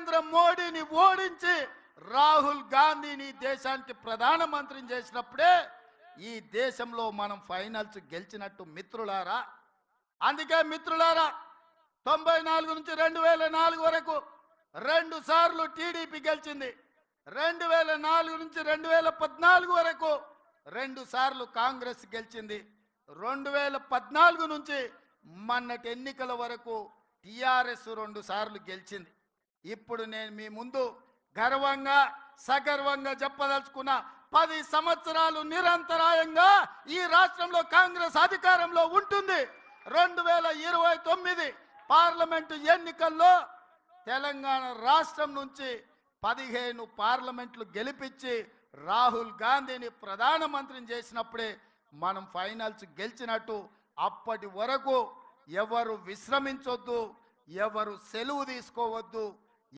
నరేంద్ర మోడీని ఓడించి రాహుల్ గాంధీని దేశానికి ప్రధానమంత్రిని చేసినప్పుడే ఈ దేశంలో మనం ఫైనల్స్ గెలిచినట్టు మిత్రులారా? అందుకే మిత్రులారా తొంభై నాలుగు నుంచి రెండు వేల నాలుగు వరకు రెండు సార్లు టీడీపీ గెలిచింది. రెండు వేల నాలుగు నుంచి రెండు వేల పద్నాలుగు వరకు రెండు సార్లు కాంగ్రెస్ గెలిచింది. రెండు వేల పద్నాలుగు నుంచి మొన్నటి ఎన్నికల వరకు టిఆర్ఎస్ రెండు సార్లు గెలిచింది. ఇప్పుడు నేను మీ ముందు గర్వంగా సగర్వంగా చెప్పదలుచుకున్న పది సంవత్సరాలు నిరంతరాయంగా ఈ రాష్ట్రంలో కాంగ్రెస్ అధికారంలో ఉంటుంది. రెండు వేల ఇరవై తొమ్మిది పార్లమెంటు ఎన్నికల్లో తెలంగాణ రాష్ట్రం నుంచి పదిహేను పార్లమెంట్లు గెలిపించి రాహుల్ గాంధీని ప్రధానమంత్రిని చేసినప్పుడే మనం ఫైనల్స్ గెలిచినట్టు అప్పటి వరకు ఎవరు విశ్రమించొద్దు ఎవరు సెలవు తీసుకోవద్దు